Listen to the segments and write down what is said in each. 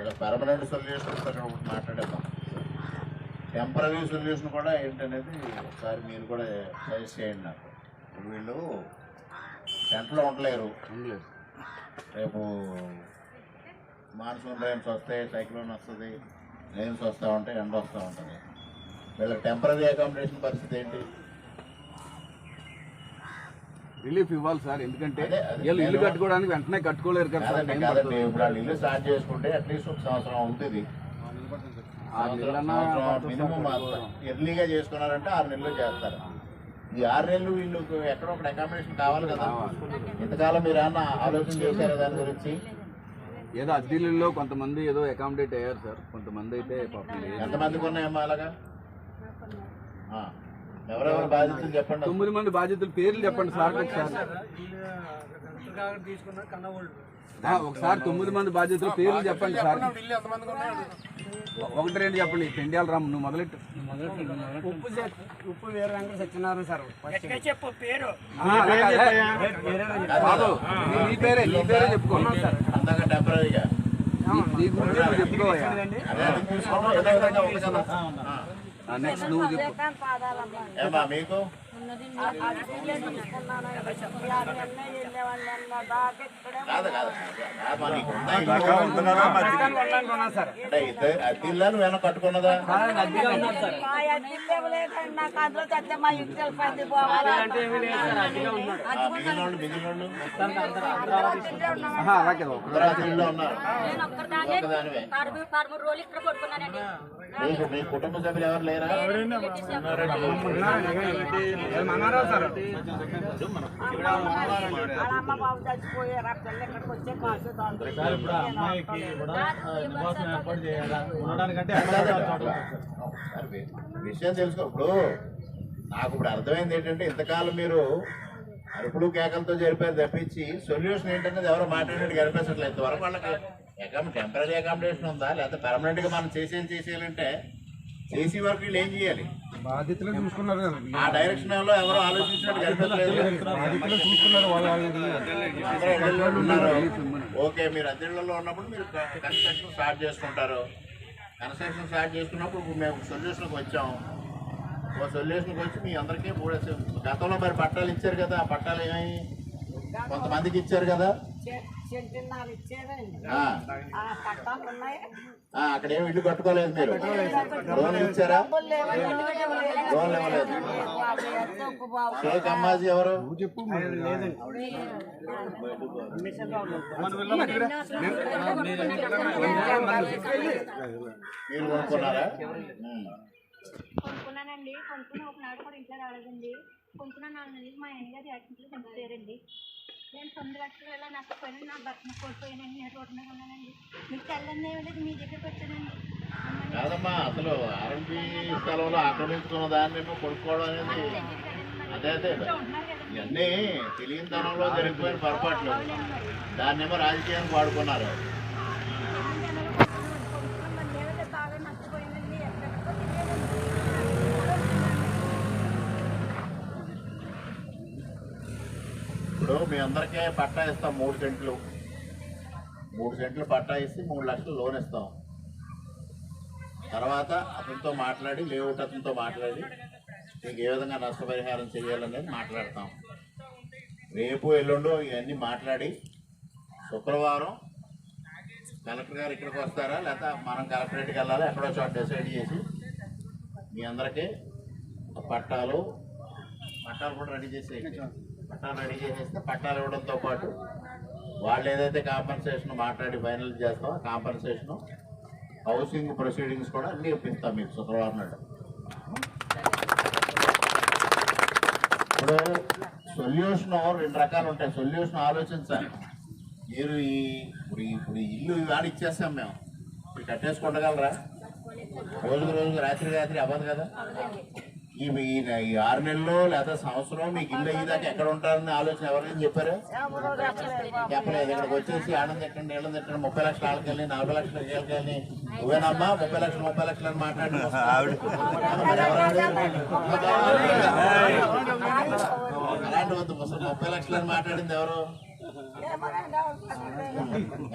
ఇలా permanent solutions అక్కడ ఒకటి మాట్లాడేద్దాం. టెంపరీ సొల్యూషన్ కూడా ఏంటనేది ఒకసారి మీరు కూడా సజెస్ట్ చేయండి నాకు. వీళ్ళు టెంట్లో ఉండలేరు. రేపు మాన్సూన్ రైన్స్ వస్తాయి సైక్లోన్ వస్తుంది రైన్స్ వస్తూ ఉంటాయి ఎండ వస్తూ ఉంటుంది. వీళ్ళకి టెంపరీ అకామిడేషన్ పరిస్థితి ఏంటి? రిలీఫ్ ఇవ్వాలి సార్ ఎందుకంటే. వీళ్ళు ఇల్లు కట్టుకోవడానికి వెంటనే కట్టుకోలేరు కదా సార్ టైం పడుతుంది ఇప్పుడు వాళ్ళు ఇల్లు స్టార్ట్ చేసుకుంటే అట్లీస్ట్ ఒక సంవత్సరం అవుతుంది. సార్. ఎర్లీగా చేసుకున్నారంటే ఆరు నెలలు చేస్తారు. ఈ ఆరు నెలలు వీళ్ళకి ఎక్కడో ఒకటి అకామిడేషన్ కావాలి కదా? ఇంతకాలం మీరు ఏమన్నా ఆలోచన చేశారా దాని గురించి? ఏదో అద్దెల్లో కొంతమంది ఏదో అకామిడేట్ అయ్యారు సార్. కొంతమంది అయితే పాపం. ఎంతమందికి ఉన్నాయమ్మా అలాగా. ఎవరెవరు బాధితులు చెప్పండి. అసలు. తొమ్మిది మంది బాధ్యతలు పేర్లు చెప్పండి సార్ ఒకసారి. ఒకసారి తొమ్మిది మంది బాధ్యతలు పేర్లు చెప్పండి సార్. ఒకటి రెండు చెప్పండి పెండియాల రామ్ నువ్వు మొదలెట్టు. ఉప్పు ఉప్పు వీర వెంకట సత్యనారాయణ సార్. చెప్పు పేరు? నీ- పేరే నీ పేరే చెప్పుకో. అందాక టెంపరీగా నీ- నీ గురించి నువ్వు చెప్పుకోవయ్యా అదే అది చూసుకోవడం ఏదో విధంగా ఉంది కదా ఆ. నెక్స్ట్ నువ్వు చెప్పు ఏమ్మా మీకు కాదు కాదు కాదు, మరి నీకు ఉందా ఇల్లు? సార్ అంటే ఇద్దరు అద్దిల్లా నువ్వేమో కట్టుకున్నదా ఆ, మిగిలిన వాళ్ళు మిగిలిన వాళ్ళు ఆహా, అలాగే ఒక అందరూ అద్దిల్లో ఉన్నారు నేను ఒక్కదానే ఒక్కదానివే. పదమూడు పదమూడు రోజులు ఇక్కడ పడుకున్నానండి మీకు మీ కుటుంబ సభ్యులు ఎవరు లేరా విషయం తెలుసుకో ఇప్పుడు నాకు ఇప్పుడు అర్థమైంది ఏంటంటే ఇంతకాలం మీరు అరుపులు కేకలతో జరిపారు తప్పించి సొల్యూషన్ ఏంటనేది ఎవరు మాట్లాడినట్టు గడిపేసట్లేదు ఇంతవరకు వాళ్ళకి అకామ్ టెంపరీ అకామిడేషన్ ఉందా? లేకపోతే పర్మనెంట్గా మనం చేసేది చేసేయాలంటే చేసే వరకు వీళ్ళు ఏం చేయాలి? బాధితులు చూసుకున్నారు ఆ డైరెక్షన్లో ఎవరు ఆలోచించినట్టు కనిపించలేదు ఉన్నారు. ఓకే మీరు అద్దెళ్ళలో ఉన్నప్పుడు మీరు కన్స్ట్రక్షన్ స్టార్ట్ చేసుకుంటారు. కన్స్ట్రక్షన్ స్టార్ట్ చేసుకున్నప్పుడు మేము సొల్యూషన్కి వచ్చాం. ఓ సొల్యూషన్కి వచ్చి మీ అందరికీ మూడు గతంలో మరి పట్టాలు ఇచ్చారు కదా ఆ పట్టాలు ఏమై కొంతమందికి ఇచ్చారు కదా? ఆ, పట్టాలు ఉన్నాయి? ఆ, అక్కడ ఏమి ఇల్లు కట్టుకోలేదు మీరు. లోన్లు ఇచ్చారా? లోన్లు ఇవ్వలేదు షేక్ అమ్మాజీ ఎవరు? మీరు కొనుక్కున్నారా. కొనుక్కున్నానండి. కొనుక్కున్న ఒకనాడు కూడా ఇంట్లో రాలేదండి. కొనుక్కున్న నాలుగు నెలలు మా ఆయన గారు యాక్సిడెంట్లో చనిపోయారండి. నేను తొమ్మిది లక్షలు ఇలా నష్టపోయాను నా భర్తను కోల్పోయానండి నేను రోడ్డు మీద ఉన్నానండి. మీకు తెల్లంది ఏమి లేదు మీ దగ్గరికి వచ్చానండి. కాదమ్మా అసలు ఆర్ఎంపీ స్థలంలో ఆక్రమించుకున్న దాన్ని కొనుక్కోవడం అనేది అదే అదే. ఇవన్నీ తెలియనితనంలో జరిగిపోయిన పొరపాట్లు. దాన్నేమో రాజకీయానికి వాడుకున్నారు. అందరికీ పట్టా ఇస్తాం మూడు సెంట్లు. మూడు సెంట్లు పట్టా ఇస్తే మూడు లక్షలు లోన్ ఇస్తాం. తర్వాత అతనితో మాట్లాడి లేఅవుట్ అతనితో మాట్లాడి మీకు ఏ విధంగా నష్టపరిహారం చేయాలనేది మాట్లాడతాం. రేపు ఎల్లుండో ఇవన్నీ మాట్లాడి శుక్రవారం కలెక్టర్ గారు ఇక్కడికి వస్తారా? లేకపోతే మనం కలెక్టరేట్కి వెళ్ళాలి? ఎక్కడో చోట డిసైడ్ చేసి మీ అందరికీ పట్టాలు పట్టాలు కూడా రెడీ చేసేయండి. పట్టాలు రెడీ చేసేస్తే పట్టాలు ఇవ్వడంతో పాటు వాళ్ళు ఏదైతే కాంపన్సేషన్ మాట్లాడి ఫైనల్ చేస్తామో కాంపన్సేషన్ హౌసింగ్ ప్రొసీడింగ్స్ కూడా అన్నీ ఇప్పిస్తాం మీకు శుక్రవారం నాడు. ఇప్పుడు సొల్యూషన్ రెండు రకాలు ఉంటాయి. సొల్యూషన్ ఆలోచించాలి. మీరు ఈ ఇప్పుడు ఇప్పుడు ఇల్లు వాడి ఇచ్చేస్తాం మేము. ఇప్పుడు కట్టేసుకుంటగలరా? రోజుకు రోజుకు రాత్రి రాత్రి అవ్వదు కదా? ఈ ఆరు నెలలు లేదా సంవత్సరం మీకు ఇల్లు అయ్యేదాకా ఎక్కడ ఉంటారని ఆలోచన ఎవరైనా చెప్పారు? చెప్పలేదు ఇక్కడికి వచ్చేసి ఆనందం ఎట్టండి నీళ్ళని తిట్టండి ముప్పై లక్షల వాళ్ళకి వెళ్ళి నలభై లక్షల వీళ్ళకి వెళ్ళి. నువ్వేనమ్మా? ముప్పై లక్షలు ముప్పై లక్షలు అని మాట్లాడి? అలాంటి వద్దు ముసలి ముప్పై లక్షలు అని మాట్లాడింది ఎవరు?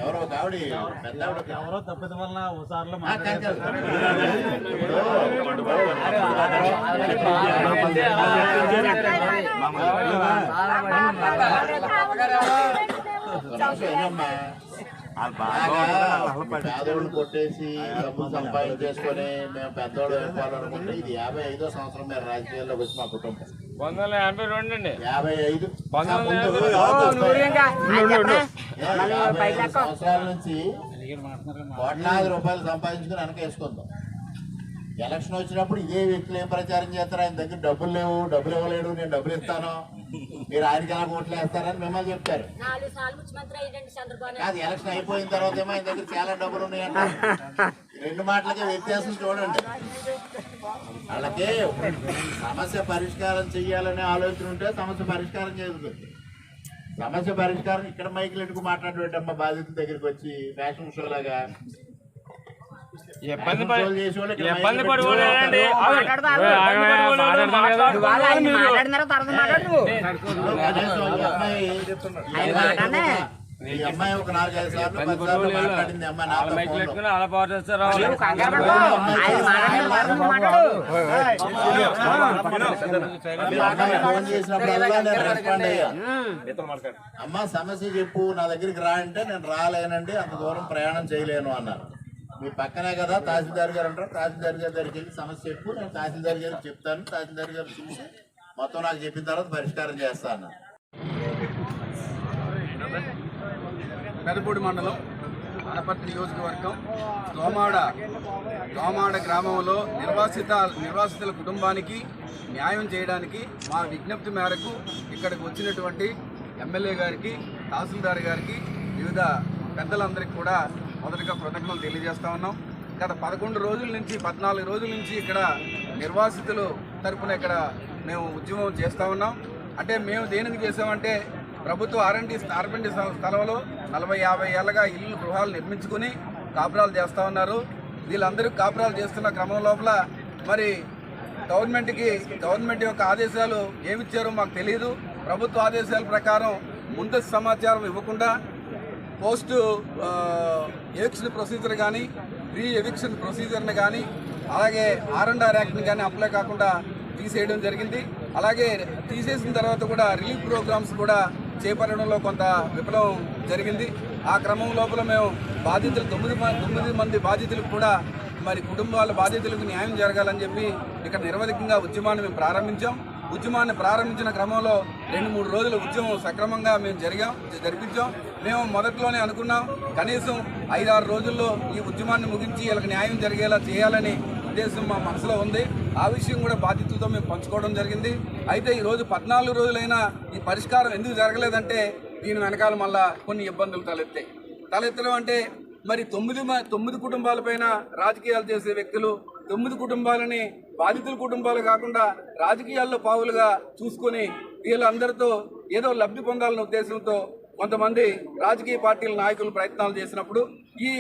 ఎవరో? ఒక ఆవిడ. పెద్ద ఎవరో తప్పిద వలన ఓసార్లు పేదోళ్ళు కొట్టేసి డబ్బులు సంపాదించేసుకొని మేము పెద్దోళ్ళు అయిపోవాలనుకుంటే ఇది యాభై ఐదో సంవత్సరం మీరు రాజకీయాల్లోకి వచ్చి మా కుటుంబం పంతొమ్మిది వందల ఎనభై రెండు అండి యాభై ఐదు యాభై సంవత్సరాల నుంచి కోట్లాది రూపాయలు సంపాదించుకుని వెనకేసుకుందాం ఎలక్షన్ వచ్చినప్పుడు ఇదే వ్యక్తులు ఏం ప్రచారం చేస్తారు? ఆయన దగ్గర డబ్బులు లేవు డబ్బులు ఇవ్వలేడు నేను డబ్బులు ఇస్తాను. మీరు ఆయనకి ఎలా ఓట్లు వేస్తారని మిమ్మల్ని చెప్తారు. కాదు ఎలక్షన్ అయిపోయిన తర్వాత ఏమో ఆయన దగ్గర చాలా డబ్బులు ఉన్నాయంట. రెండు మాటలకి వ్యత్యాసం చూడండి. వాళ్ళకి సమస్య పరిష్కారం చెయ్యాలనే ఆలోచన ఉంటే సమస్య పరిష్కారం చేస్తుంది సమస్య పరిష్కారం ఇక్కడ మైకులు ఎట్టుకు మాట్లాడేటమ్మ బాధితుల దగ్గరికి వచ్చి ఫ్యాషన్ షో లాగా ఇబ్బంది ఇబ్బంది అమ్మాయి అమ్మాయి ఒక నాలుగైదు సార్లు మాట్లాడింది నాతో అలా ఫోన్ రెస్పాండ్ అయ్యా. అమ్మ సమస్య చెప్పు నా దగ్గరికి రా అంటే నేను రాలేనండి అంత దూరం ప్రయాణం చేయలేను అన్నారు. మీ పక్కనే కదా తహసీల్దార్ గారు అంటారు తహసీల్దార్ గారి దగ్గరికి వెళ్ళి సమస్య చెప్పు నేను తహసీల్దార్ గారికి చెప్తాను. తహసీల్దార్ గారు చూసి మొత్తం నాకు చెప్పిన తర్వాత పరిష్కారం చేస్తాను పెదపూడి మండలం అనపర్తి నియోజకవర్గం దోమాడ దోమాడ గ్రామంలో నిర్వాసిత నిర్వాసితుల కుటుంబానికి న్యాయం చేయడానికి మా విజ్ఞప్తి మేరకు ఇక్కడికి వచ్చినటువంటి ఎమ్మెల్యే గారికి తహసీల్దార్ గారికి వివిధ పెద్దలందరికీ కూడా మొదటిగా కృతజ్ఞతలు తెలియజేస్తా ఉన్నాం. గత పదకొండు రోజుల నుంచి పద్నాలుగు రోజుల నుంచి ఇక్కడ నిర్వాసితులు తరపున ఇక్కడ మేము ఉద్యమం చేస్తూ ఉన్నాం. అంటే మేము దేనికి చేసామంటే ప్రభుత్వ ఆర్ఎండి ఆర్ఎండి స్థలంలో నలభై యాభై ఏళ్ళగా ఇల్లు గృహాలు నిర్మించుకుని కాపురాలు చేస్తూ ఉన్నారు. వీళ్ళందరూ కాపురాలు చేస్తున్న క్రమం లోపల మరి గవర్నమెంట్కి గవర్నమెంట్ యొక్క ఆదేశాలు ఏమిచ్చారో మాకు తెలియదు ప్రభుత్వ ఆదేశాల ప్రకారం ముందస్తు సమాచారం ఇవ్వకుండా పోస్ట్ ఎవిక్షన్ ప్రొసీజర్ కానీ రీ ఎవిక్షన్ ప్రొసీజర్ని కానీ అలాగే ఆర్ అండ్ ఆర్ యాక్ట్ని కానీ అప్లై కాకుండా తీసేయడం జరిగింది. అలాగే తీసేసిన తర్వాత కూడా రిలీఫ్ ప్రోగ్రామ్స్ కూడా చేపట్టడంలో కొంత విఫలం జరిగింది. ఆ క్రమం లోపల మేము బాధితులు తొమ్మిది తొమ్మిది మంది బాధితులకు కూడా మరి కుటుంబాల బాధితులకు న్యాయం జరగాలని చెప్పి ఇక్కడ నిరవధికంగా ఉద్యమాన్ని మేము ప్రారంభించాం. ఉద్యమాన్ని ప్రారంభించిన క్రమంలో రెండు మూడు రోజుల ఉద్యమం సక్రమంగా మేము జరిగాం జరిపించాం. మేము మొదట్లోనే అనుకున్నాం కనీసం ఐదారు రోజుల్లో ఈ ఉద్యమాన్ని ముగించి వీళ్ళకి న్యాయం జరిగేలా చేయాలని ఉద్దేశం మా మనసులో ఉంది. ఆ విషయం కూడా బాధితులతో మేము పంచుకోవడం జరిగింది. అయితే ఈ రోజు పద్నాలుగు రోజులైనా ఈ పరిష్కారం ఎందుకు జరగలేదంటే దీని వెనకాల మళ్ళా కొన్ని ఇబ్బందులు తలెత్తాయి. తలెత్తడం అంటే మరి తొమ్మిది మ- తొమ్మిది కుటుంబాలపైన రాజకీయాలు చేసే వ్యక్తులు తొమ్మిది కుటుంబాలని బాధితుల కుటుంబాలు కాకుండా రాజకీయాల్లో పావులుగా చూసుకొని వీళ్ళందరితో ఏదో లబ్ధి పొందాలనే ఉద్దేశంతో కొంతమంది రాజకీయ పార్టీల నాయకులు ప్రయత్నాలు చేసినప్పుడు ఈ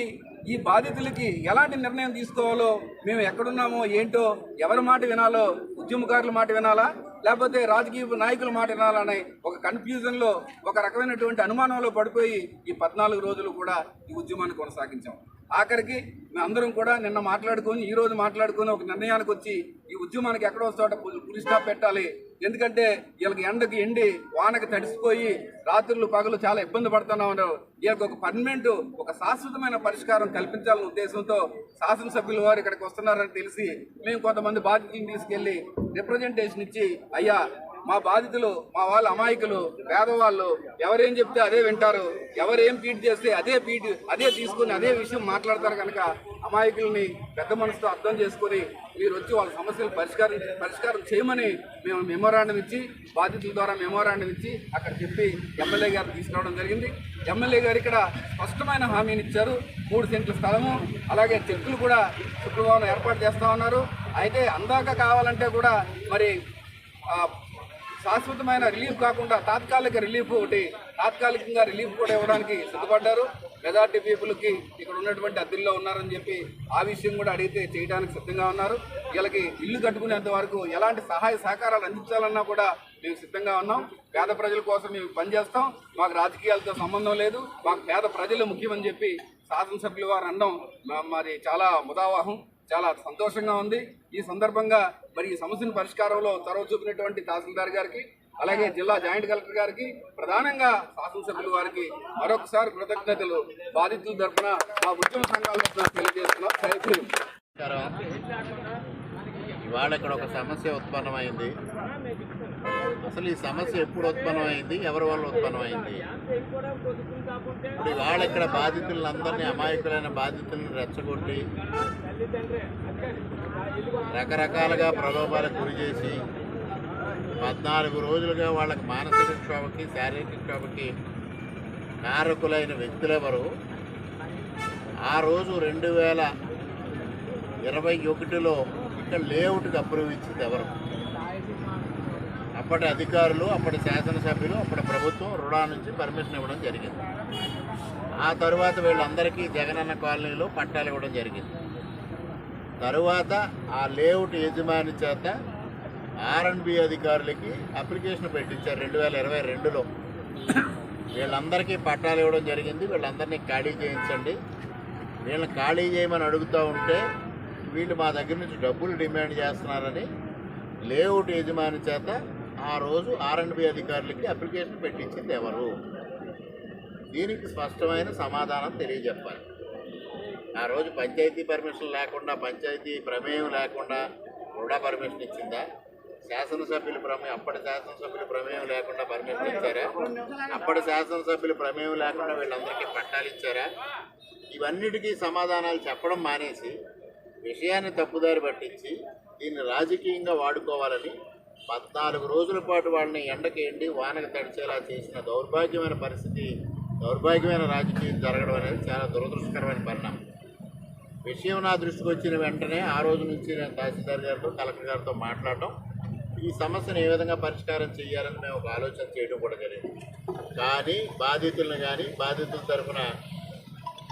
ఈ బాధితులకి ఎలాంటి నిర్ణయం తీసుకోవాలో మేము ఎక్కడున్నామో ఏంటో ఎవరి మాట వినాలో ఉద్యమకారుల మాట వినాలా లేకపోతే రాజకీయ నాయకుల మాట వినాలనే ఒక కన్ఫ్యూజన్లో ఒక రకమైనటువంటి అనుమానంలో పడిపోయి ఈ పద్నాలుగు రోజులు కూడా ఈ ఉద్యమాన్ని కొనసాగించాం. ఆఖరికి అందరం కూడా నిన్న మాట్లాడుకొని ఈ రోజు మాట్లాడుకొని ఒక నిర్ణయానికి వచ్చి ఈ ఉద్యమానికి ఎక్కడో చోట పులి స్టాప్ పెట్టాలి. ఎందుకంటే వీళ్ళకి ఎండకి ఎండి వానకి తడిసిపోయి రాత్రులు పగలు చాలా ఇబ్బంది పడుతున్నా ఉన్నారు వీళ్ళకి ఒక పర్మనెంట్ ఒక శాశ్వతమైన పరిష్కారం కల్పించాలనే ఉద్దేశంతో శాసనసభ్యుల వారు ఇక్కడికి వస్తున్నారని తెలిసి మేము కొంతమంది బాధ్యతలు తీసుకెళ్ళి రిప్రజెంటేషన్ ఇచ్చి అయ్యా మా బాధితులు మా వాళ్ళ అమాయకులు పేదవాళ్ళు ఎవరేం చెప్తే అదే వింటారు. ఎవరేం పీట్ చేస్తే అదే పీట్ అదే తీసుకుని అదే విషయం మాట్లాడతారు కనుక అమాయకుల్ని పెద్ద మనసుతో అర్థం చేసుకొని మీరు వచ్చి వాళ్ళ సమస్యలు పరిష్కారం పరిష్కారం చేయమని మేము మెమోరాండం ఇచ్చి బాధితుల ద్వారా మెమోరాండం ఇచ్చి అక్కడ చెప్పి ఎమ్మెల్యే గారు తీసుకురావడం జరిగింది. ఎమ్మెల్యే గారు ఇక్కడ స్పష్టమైన హామీని ఇచ్చారు. మూడు సెంట్ల స్థలము అలాగే చెట్లు కూడా శుక్రవారం ఏర్పాటు చేస్తూ ఉన్నారు. అయితే అందాక కావాలంటే కూడా మరి శాశ్వతమైన రిలీఫ్ కాకుండా తాత్కాలిక రిలీఫ్ ఒకటి తాత్కాలికంగా రిలీఫ్ కూడా ఇవ్వడానికి సిద్ధపడ్డారు. మెజార్టీ పీపుల్కి ఇక్కడ ఉన్నటువంటి అద్దెల్లో ఉన్నారని చెప్పి ఆ విషయం కూడా అడిగితే చేయడానికి సిద్ధంగా ఉన్నారు. వీళ్ళకి ఇల్లు కట్టుకునేంత వరకు ఎలాంటి సహాయ సహకారాలు అందించాలన్నా కూడా మేము సిద్ధంగా ఉన్నాం. పేద ప్రజల కోసం మేము పనిచేస్తాం మాకు రాజకీయాలతో సంబంధం లేదు. మాకు పేద ప్రజలు ముఖ్యమని చెప్పి శాసనసభ్యులు వారు అనడం మరి చాలా ముదావాహం. చాలా సంతోషంగా ఉంది. ఈ సందర్భంగా మరి ఈ సమస్యను పరిష్కారంలో చొరవ చూపినటువంటి తహసీల్దార్ గారికి అలాగే జిల్లా జాయింట్ కలెక్టర్ గారికి ప్రధానంగా శాసనసభ్యుల వారికి మరొకసారి కృతజ్ఞతలు. బాధితుల తరఫున మా ఉద్యమ సంఘాల తెలియజేస్తున్నాం. ఇవాళ ఇక్కడ ఒక సమస్య ఉత్పన్నమైంది. అసలు ఈ సమస్య ఎప్పుడు ఉత్పన్నమైంది? ఎవరి వల్ల ఉత్పన్నమైంది? ఇప్పుడు ఇవాళ ఇక్కడ బాధితులందరినీ అమాయకులైన బాధితులను రెచ్చగొట్టి రకరకాలుగా ప్రలోభాలకు గురి చేసి పద్నాలుగు రోజులుగా వాళ్ళకి మానసిక క్షోభకి శారీరక క్షోభకి కారకులైన వ్యక్తులెవరు? ఆ రోజు రెండు వేల ఇరవై ఒకటిలో ఇక్కడ లేఅవుట్కి అప్రూవ్ ఇచ్చింది ఎవరు? అప్పటి అధికారులు అప్పటి శాసనసభ్యులు అప్పటి ప్రభుత్వం రుణా నుంచి పర్మిషన్ ఇవ్వడం జరిగింది. ఆ తరువాత వీళ్ళందరికీ జగనన్న కాలనీలో పట్టాలు ఇవ్వడం జరిగింది. తరువాత ఆ లేఅవుట్ యజమాని చేత ఆర్ఎండ్బి అధికారులకి అప్లికేషన్ పెట్టించారు రెండు వేల ఇరవై రెండులో. వీళ్ళందరికీ పట్టాలు ఇవ్వడం జరిగింది. వీళ్ళందరినీ ఖాళీ చేయించండి. వీళ్ళని ఖాళీ చేయమని అడుగుతూ ఉంటే వీళ్ళు మా దగ్గర నుంచి డబ్బులు డిమాండ్ చేస్తున్నారని లేఅవుట్ యజమాని చేత ఆ రోజు ఆర్ఎండ్బి అధికారులకి అప్లికేషన్ పెట్టించింది ఎవరు? దీనికి స్పష్టమైన సమాధానం తెలియజెప్పాలి. ఆ రోజు పంచాయతీ పర్మిషన్ లేకుండా పంచాయతీ ప్రమేయం లేకుండా కూడా పర్మిషన్ ఇచ్చిందా? శాసనసభ్యుల ప్రమేయం అప్పటి శాసనసభ్యుల ప్రమేయం లేకుండా పర్మిషన్ ఇచ్చారా? అప్పటి శాసనసభ్యుల ప్రమేయం లేకుండా వీళ్ళందరికీ పట్టాలు ఇచ్చారా? ఇవన్నిటికీ సమాధానాలు చెప్పడం మానేసి విషయాన్ని తప్పుదారి పట్టించి దీన్ని రాజకీయంగా వాడుకోవాలని పద్నాలుగు రోజుల పాటు వాళ్ళని ఎండకేయండి ఎండి తడిచేలా చేసిన దౌర్భాగ్యమైన పరిస్థితి దౌర్భాగ్యమైన రాజకీయం జరగడం అనేది చాలా దురదృష్టకరమైన పరిణామం. విషయం నా దృష్టికి వచ్చిన వెంటనే ఆ రోజు నుంచి నేను తహసీల్దార్ గారితో కలెక్టర్ గారితో మాట్లాడటం. ఈ సమస్యను ఏ విధంగా పరిష్కారం చేయాలని మేము ఒక ఆలోచన చేయడం కూడా జరిగింది. కానీ బాధితులను కానీ బాధితుల తరఫున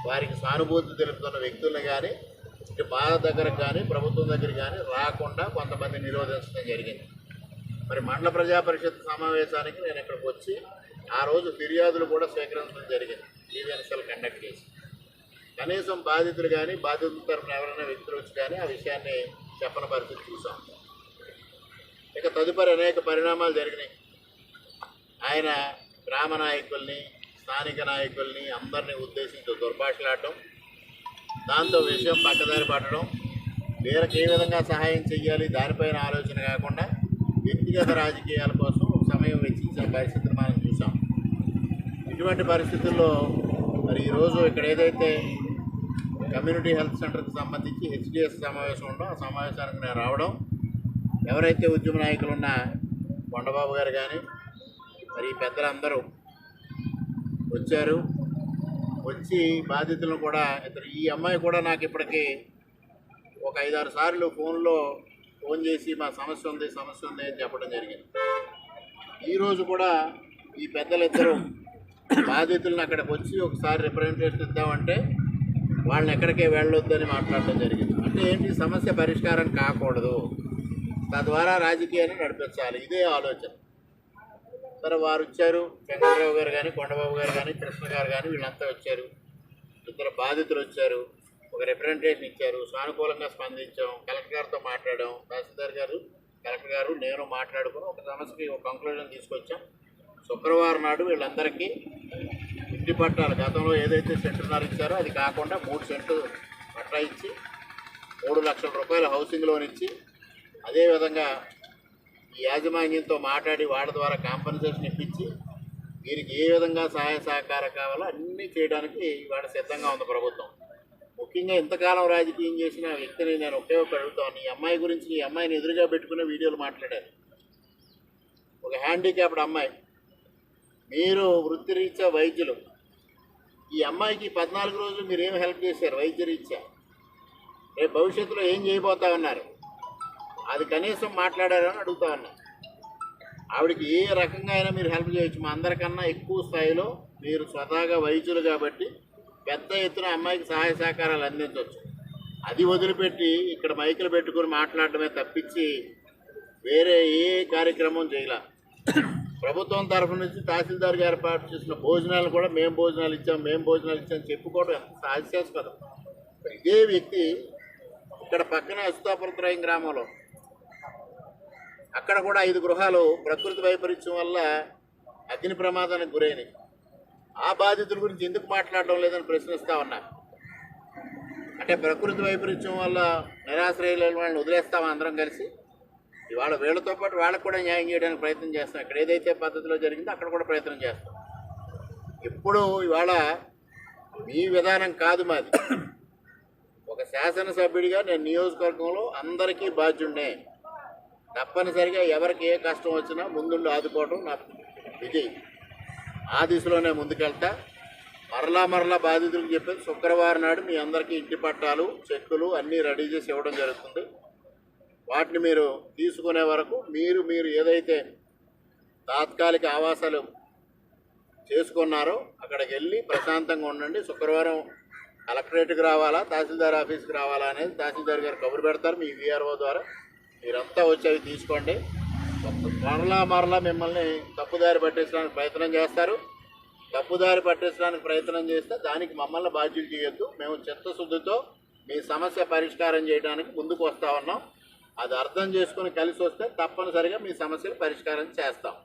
వారికి సానుభూతి తెలుపుతున్న వ్యక్తులను కానీ ఇటు మా దగ్గర కానీ ప్రభుత్వం దగ్గర కానీ రాకుండా కొంతమంది నిరోధించడం జరిగింది. మరి మండల ప్రజా పరిషత్ సమావేశానికి నేను ఇక్కడికి వచ్చి ఆ రోజు ఫిర్యాదులు కూడా స్వీకరించడం జరిగింది. ఈవెన్సీలు కండక్ట్ చేసి. కనీసం బాధితులు కానీ బాధితుల తరఫున ఎవరైనా వ్యక్తులు వచ్చి కానీ ఆ విషయాన్ని చెప్పని పరిస్థితి చూసాం. ఇక తదుపరి అనేక పరిణామాలు జరిగినాయి. ఆయన గ్రామ నాయకుల్ని స్థానిక నాయకుల్ని అందరినీ ఉద్దేశించి దుర్భాషలాడటం దాంతో విషయం పక్కదారి పట్టడం వీళ్ళకి ఏ విధంగా సహాయం చేయాలి దానిపైన ఆలోచన కాకుండా వ్యక్తిగత రాజకీయాల కోసం ఒక సమయం వెచ్చించిన పరిస్థితిని మనం చూసాం. ఇటువంటి పరిస్థితుల్లో మరి ఈరోజు ఇక్కడ ఏదైతే కమ్యూనిటీ హెల్త్ సెంటర్కి సంబంధించి హెచ్డిఎస్ సమావేశం ఉండడం. ఆ సమావేశానికి నేను రావడం. ఎవరైతే ఉద్యమ నాయకులు ఉన్న కొండబాబు గారు కానీ మరి ఈ పెద్దలందరూ వచ్చారు. వచ్చి బాధితులను కూడా ఇతరు ఈ అమ్మాయి కూడా నాకు ఇప్పటికీ ఒక ఐదారు సార్లు ఫోన్లో ఫోన్ చేసి మా సమస్య ఉంది సమస్య ఉంది అని చెప్పడం జరిగింది. ఈరోజు కూడా ఈ పెద్దలిద్దరూ బాధితులను అక్కడికి వచ్చి ఒకసారి రిప్రజెంటేషన్ ఇద్దామంటే వాళ్ళని ఎక్కడికే వెళ్ళొద్దని మాట్లాడడం జరిగింది. అంటే ఏంటి? సమస్య పరిష్కారం కాకూడదు. తద్వారా రాజకీయాన్ని నడిపించాలి. ఇదే ఆలోచన. సరే వారు వచ్చారు. వెంకటరావు గారు కానీ కొండబాబు గారు కానీ కృష్ణ గారు కానీ వీళ్ళంతా వచ్చారు. ఇద్దరు బాధితులు వచ్చారు. ఒక రిప్రజెంటేషన్ ఇచ్చారు. సానుకూలంగా స్పందించాం. కలెక్టర్ గారితో మాట్లాడాం. తహసీల్దార్ గారు కలెక్టర్ గారు నేను మాట్లాడుకుని ఒక సమస్యకి ఒక కంక్లూజన్ తీసుకొచ్చాం. శుక్రవారం నాడు వీళ్ళందరికీ ఇంటి పట్టాలు? గతంలో ఏదైతే సెంటున్నర ఇచ్చారో అది కాకుండా మూడు సెంటు పట్టా ఇచ్చి మూడు లక్షల రూపాయలు హౌసింగ్ లోన్ ఇచ్చి అదేవిధంగా ఈ యాజమాన్యంతో మాట్లాడి వాళ్ళ ద్వారా కాంపన్సేషన్ ఇప్పించి వీరికి ఏ విధంగా సహాయ సహకారం కావాలో అన్నీ చేయడానికి ఇవాళ సిద్ధంగా ఉంది ప్రభుత్వం. ముఖ్యంగా ఇంతకాలం రాజకీయం చేసిన వ్యక్తిని నేను ఒకే ఒక అడుగుతాను. ఈ అమ్మాయి గురించి ఈ అమ్మాయిని ఎదురుగా పెట్టుకునే వీడియోలు మాట్లాడారు. ఒక హ్యాండిక్యాప్డ్ అమ్మాయి. మీరు వృత్తిరీత్యా వైద్యులు. ఈ అమ్మాయికి పద్నాలుగు రోజులు మీరు ఏం హెల్ప్ చేశారు వైద్యరీత్యా రేపు భవిష్యత్తులో ఏం చేయబోతా ఉన్నారు? అది కనీసం మాట్లాడారని అడుగుతా ఉన్నా. ఆవిడకి ఏ రకంగా అయినా మీరు హెల్ప్ చేయొచ్చు. మా అందరికన్నా ఎక్కువ స్థాయిలో మీరు స్వతహాగా వైద్యులు కాబట్టి పెద్ద ఎత్తున అమ్మాయికి సహాయ సహకారాలు అందించవచ్చు అది వదిలిపెట్టి ఇక్కడ మైకులు పెట్టుకుని మాట్లాడడమే తప్పించి వేరే ఏ కార్యక్రమం చేయలే. ప్రభుత్వం తరఫు నుంచి తహసీల్దార్ గారు ఏర్పాటు చేసిన భోజనాలు కూడా మేము భోజనాలు ఇచ్చాం మేము భోజనాలు ఇచ్చాం చెప్పుకోవడం ఎంత హాస్యాస్పదం ఇదే వ్యక్తి ఇక్కడ పక్కన అసుతాపురత్రాయం గ్రామంలో అక్కడ కూడా ఐదు గృహాలు ప్రకృతి వైపరీత్యం వల్ల అగ్ని ప్రమాదానికి గురైనవి. ఆ బాధితుల గురించి ఎందుకు మాట్లాడడం లేదని ప్రశ్నిస్తా ఉన్నా. అంటే ప్రకృతి వైపరీత్యం వల్ల నిరాశ్రయులైన వాళ్ళని వదిలేస్తాం అందరం కలిసి. ఇవాళ వీళ్ళతో పాటు వాళ్ళకు కూడా న్యాయం చేయడానికి ప్రయత్నం చేస్తాం. ఇక్కడ ఏదైతే పద్ధతిలో జరిగిందో అక్కడ కూడా ప్రయత్నం చేస్తాం. ఇప్పుడు ఇవాళ మీ విధానం కాదు మాది. ఒక శాసనసభ్యుడిగా నేను నియోజకవర్గంలో అందరికీ బాధ్యుండే తప్పనిసరిగా ఎవరికి ఏ కష్టం వచ్చినా ముందుండి ఆదుకోవడం నా విధి. ఆ దిశలోనే ముందుకెళ్తా. మరలా మరలా బాధితులకు చెప్పేది శుక్రవారం నాడు మీ అందరికీ ఇంటి పట్టాలు చెక్కులు అన్నీ రెడీ చేసి ఇవ్వడం జరుగుతుంది. వాటిని మీరు తీసుకునే వరకు మీరు మీరు ఏదైతే తాత్కాలిక ఆవాసాలు చేసుకున్నారో అక్కడికి వెళ్ళి ప్రశాంతంగా ఉండండి. శుక్రవారం కలెక్టరేట్కి రావాలా తహసీల్దార్ ఆఫీస్కి రావాలా అనేది తహసీల్దార్ గారు కబురు పెడతారు మీ విఆర్ఓ ద్వారా. మీరంతా వచ్చి అవి తీసుకోండి. మరలా మరలా మిమ్మల్ని తప్పుదారి పట్టించడానికి ప్రయత్నం చేస్తారు. తప్పుదారి పట్టించడానికి ప్రయత్నం చేస్తే దానికి మమ్మల్ని బాధ్యులు చేయొద్దు. మేము చిత్తశుద్ధితో మీ సమస్య పరిష్కారం చేయడానికి ముందుకు వస్తా ఉన్నాం. అది అర్థం చేసుకుని కలిసి వస్తే తప్పనిసరిగా మీ సమస్యలు పరిష్కారం చేస్తాం.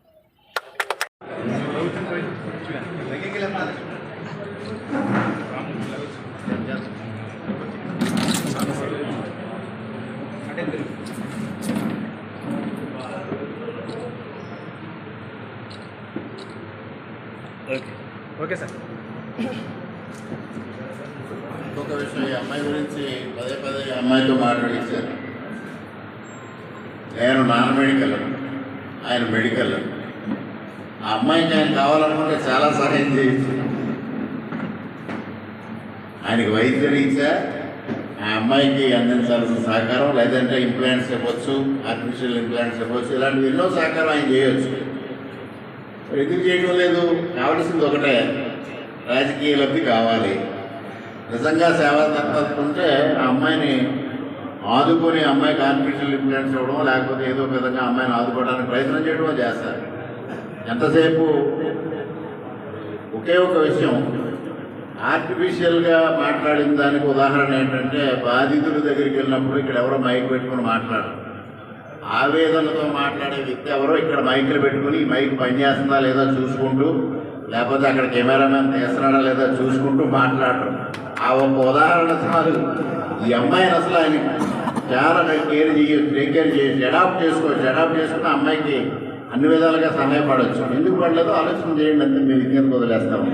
Okay sir. ఇంకొక విషయం ఈ అమ్మాయి గురించి పదే పదే ఈ అమ్మాయితో మాట్లాడించారు నేను నాన్ మెడికల్ ఆయన మెడికల్ ఆ అమ్మాయికి ఆయన కావాలనుకుంటే చాలా సహాయం చేయొచ్చు. ఆయనకి వైద్య రీత్యా ఆ అమ్మాయికి అందించాల్సిన సహకారం లేదంటే ఇంప్లాంట్స్ ఇవ్వచ్చు ఆర్టిఫిషియల్ ఇంప్లాంట్స్ ఇవ్వచ్చు ఇలాంటివి ఎన్నో సహకారం ఆయన చేయవచ్చు ఎందుకు చేయడం లేదు? కావాల్సింది ఒకటే. రాజకీయ లబ్ధి కావాలి. నిజంగా సేవా తత్పరత ఉంటే ఆ అమ్మాయిని ఆదుకొని అమ్మాయికి ఆర్టిఫిషియల్ ఇంప్లాంట్స్ ఇవ్వడం లేకపోతే ఏదో ఒక విధంగా అమ్మాయిని ఆదుకోవడానికి ప్రయత్నం చేయడమో చేస్తారు. ఎంతసేపు? ఒకే ఒక విషయం. ఆర్టిఫిషియల్గా మాట్లాడిన దానికి ఉదాహరణ ఏంటంటే బాధితుల దగ్గరికి వెళ్ళినప్పుడు ఇక్కడ ఎవరో మైక్ పెట్టుకొని మాట్లాడరు. ఆవేదనతో మాట్లాడే వ్యక్తి ఎవరో ఇక్కడ మైకులు పెట్టుకుని ఈ మైక్ పనిచేస్తుందా లేదా చూసుకుంటూ లేకపోతే అక్కడ కెమెరామెన్ తీస్తున్నాడా లేదా చూసుకుంటూ మాట్లాడరు. ఆ ఒక్క ఉదాహరణ చాలు. ఈ అమ్మాయిని అసలు ఆయన చాలా కేర్ చేయ టేక్ కేర్ చేయొచ్చు అడాప్ట్ చేసుకోవచ్చు అడాప్ట్ చేసుకున్న అమ్మాయికి అన్ని విధాలుగా సహాయపడవచ్చు ఎందుకు పడలేదు? ఆలోచన చేయండి అంతే మీరు ఇంకేం వదిలేస్తాము